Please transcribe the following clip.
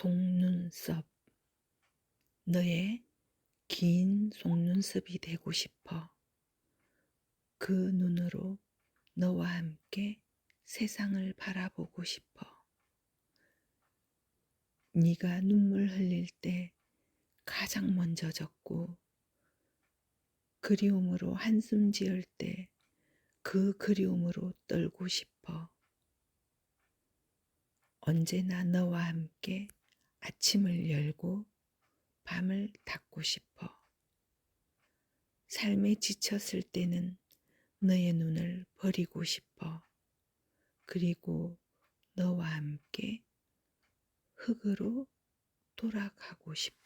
속눈썹. 너의 긴 속눈썹이 되고 싶어. 그 눈으로 너와 함께 세상을 바라보고 싶어. 네가 눈물 흘릴 때 가장 먼저 젖고 그리움으로 한숨 지을 때 그 그리움으로 떨고 싶어. 언제나 너와 함께 아침을 열고 밤을 닫고 싶어. 삶에 지쳤을 때는 너의 눈을 버리고 싶어. 그리고 너와 함께 흙으로 돌아가고 싶어.